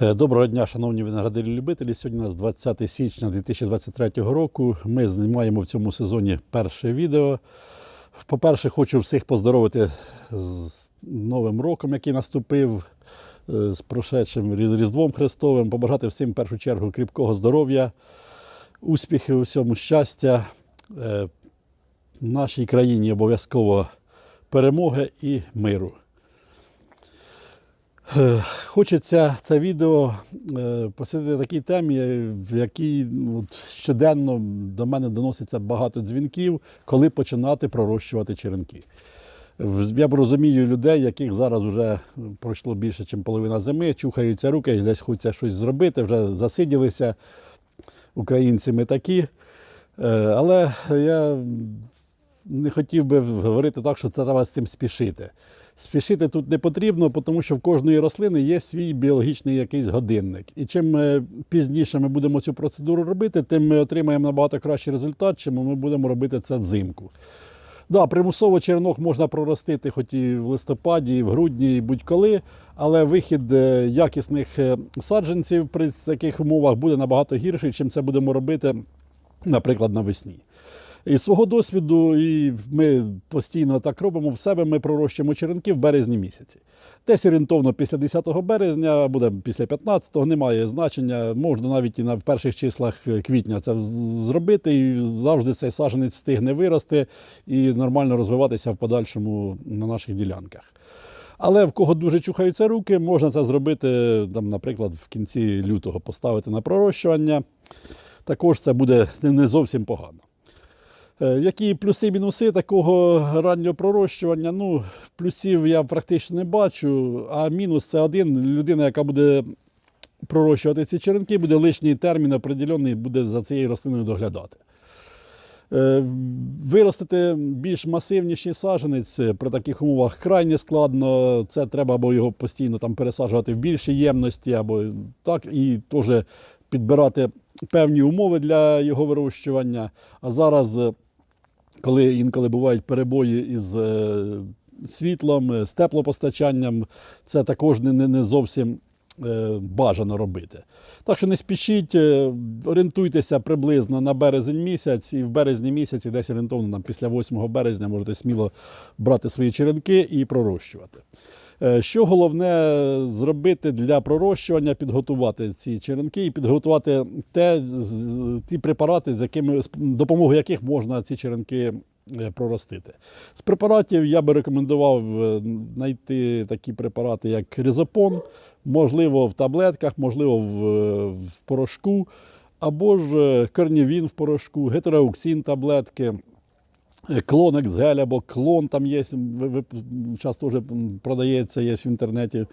Е, Доброго дня, шановні виноградарі-любителі. Сьогодні у нас 20 січня 2023 року. Ми знімаємо в цьому сезоні перше відео. По-перше, хочу всіх поздоровити з Новим роком, який наступив, е, з прошедшим Різдвом Христовим, побажати всім в першу чергу кріпкого здоров'я, успіхів всьому щастя. Е, Нашій країні обов'язково перемоги і миру. Хочеться це відео е, посвятити такій темі, в якій от, щоденно до мене доноситься багато дзвінків, коли починати пророщувати черенки. Я б розумію людей, яких зараз вже пройшло більше, ніж половина зими, чухаються руки, десь хочеться щось зробити, вже засиділися. Українці такі. Е, Але я не хотів би говорити так, що це треба з цим спішити. Спішити тут не потрібно, тому що в кожної рослини є свій біологічний якийсь годинник. І чим е, пізніше ми будемо цю процедуру робити, тим ми отримаємо набагато кращий результат, чим ми будемо робити це взимку. Да, примусово черенок можна проростити хоч і в листопаді, і в грудні, і будь-коли, але вихід е, якісних е, саджанців при таких умовах буде набагато гірший, чим це будемо робити, наприклад, навесні. Із свого досвіду, і ми постійно так робимо в себе, ми пророщуємо черенки в березні місяці. Десь орієнтовно після 10 березня, буде після 15-го, немає значення. Можна навіть і на в перших числах квітня це зробити, і завжди цей саджанець встигне вирости і нормально розвиватися в подальшому на наших ділянках. Але в кого дуже чухаються руки, можна це зробити, там, наприклад, в кінці лютого поставити на пророщування. Також це буде не зовсім погано. Е, Які плюси і мінуси такого раннього пророщування? Ну, плюсів я практично не бачу, а мінус це один. Людина, яка буде пророщувати ці черенки, буде лишній термін определений, буде за цією рослиною доглядати. Е, Виростити більш масивніший саджанець е, при таких умовах крайне складно. Це треба або його постійно там пересаджувати в більші ємності, або так, і теж підбирати певні умови для його вирощування. А зараз, е, коли інколи бувають перебої із е, світлом, е, з теплопостачанням, це також не, не, зовсім бажано робити. Так що не спішіть, е, орієнтуйтеся приблизно на березень місяць, і в березні місяці, десь орієнтовно там, після 8 березня, можете сміло брати свої черенки і пророщувати. Е, Що головне зробити для пророщування, підготувати ці черенки і підготувати те, ті препарати, з якими з допомогою яких можна ці черенки е, проростити. З препаратів я би рекомендував е, знайти такі препарати, як ризопон, можливо, в таблетках, можливо, в, е, в порошку, або ж е, корнівін в порошку, гетероуксин таблетки. Е, Клон або клон там є, ви, теж продається, є в інтернеті.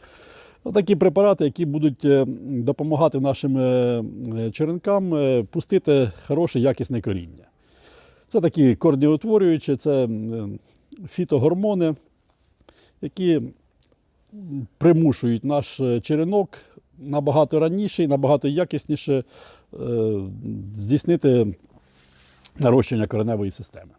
Такі препарати, які будуть е, допомагати нашим е, е, черенкам е, пустити хороше якісне коріння. Це такі кордіотворюючі, це фітогормони, які примушують наш е, черенок набагато раніше і набагато якісніше е, здійснити нарощення кореневої системи.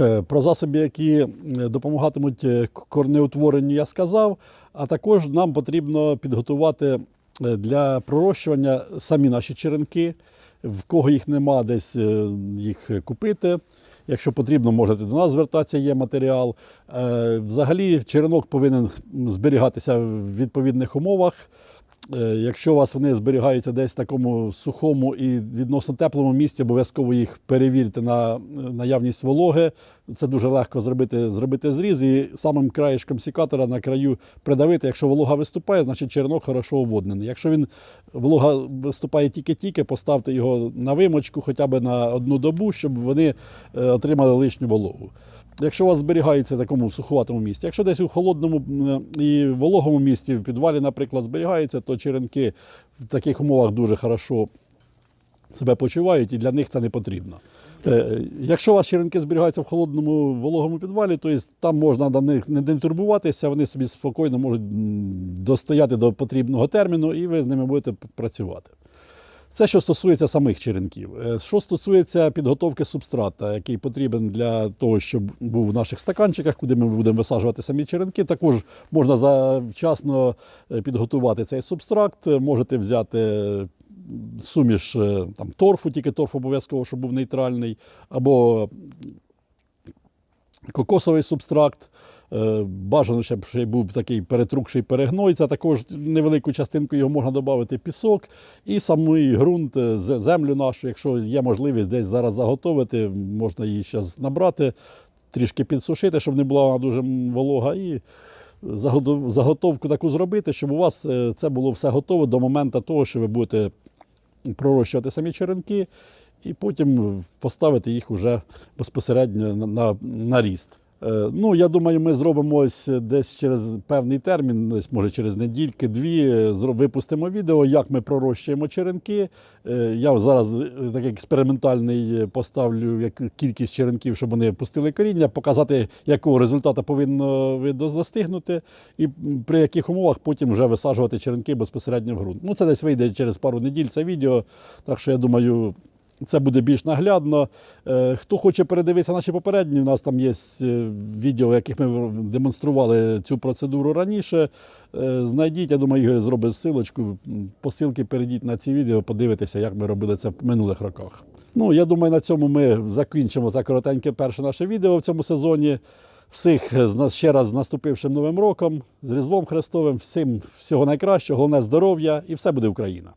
Е, Про засоби, які е, допомагатимуть е, корнеутворенню, я сказав. А також нам потрібно підготувати е, для пророщування самі наші черенки. В кого їх нема, десь е, їх купити. Якщо потрібно, можете до нас звертатися, є матеріал. Е, Взагалі, черенок повинен зберігатися в відповідних умовах. Е, Якщо у вас вони зберігаються десь в такому сухому і відносно теплому місці, обов'язково їх перевірте на наявність вологи. Це дуже легко зробити, зробити зріз і самим краєшком сікатора на краю придавити. Якщо волога виступає, значить черенок хорошо оводнений. Якщо він волога виступає тільки-тільки, поставте його на вимочку хоча б на одну добу, щоб вони е, отримали лишню вологу. Якщо у вас зберігається в такому суховатому місці, якщо десь у холодному і вологому місці, в підвалі, наприклад, зберігається, то черенки в таких умовах дуже хорошо себе почувають і для них це не потрібно. Е, Якщо у вас черенки зберігаються в холодному вологому підвалі, то там можна до них не турбуватися, вони собі спокійно можуть достояти до потрібного терміну, і ви з ними будете працювати. Це що стосується самих черенків. Е, Що стосується підготовки субстрата, який потрібен для того, щоб був в наших стаканчиках, куди ми будемо висаджувати самі черенки, також можна завчасно е, підготувати цей субстракт. Е, Можете взяти е, суміш е, там, торфу, тільки торф обов'язково, щоб був нейтральний, або кокосовий субстракт. Е, Бажано, щоб ще був такий перетрукший перегной. Це також невелику частинку його можна додати пісок. І самий ґрунт, е, землю нашу, якщо є можливість десь зараз заготовити, можна її зараз набрати, трішки підсушити, щоб не була вона дуже волога. І заготовку таку зробити, щоб у вас це було все готово до моменту того, що ви будете пророщувати самі черенки, і потім поставити їх уже безпосередньо на, на, на ріст. Е, Ну, я думаю, ми зробимо ось десь через певний термін, десь може через недільки, дві, е, випустимо відео, як ми пророщуємо черенки. Е, Я зараз такий експериментальний поставлю як кількість черенків, щоб вони пустили коріння, показати, якого результату повинно ви достигнути, і при яких умовах потім вже висаджувати черенки безпосередньо в ґрунт. Ну, це десь вийде через пару неділь це відео. Так що я думаю, це буде більш наглядно. Е, Хто хоче передивитися наші попередні, у нас там є е, відео, в яких ми демонстрували цю процедуру раніше. Е, Знайдіть, я думаю, Ігор зробить ссылочку. М, По ссылці перейдіть на ці відео, подивитися, як ми робили це в минулих роках. Ну, я думаю, на цьому ми закінчимо це коротеньке перше наше відео в цьому сезоні. Всіх з нас ще раз з наступившим новим роком, з Різдвом Христовим, всім всього найкращого, головне здоров'я і все буде Україна.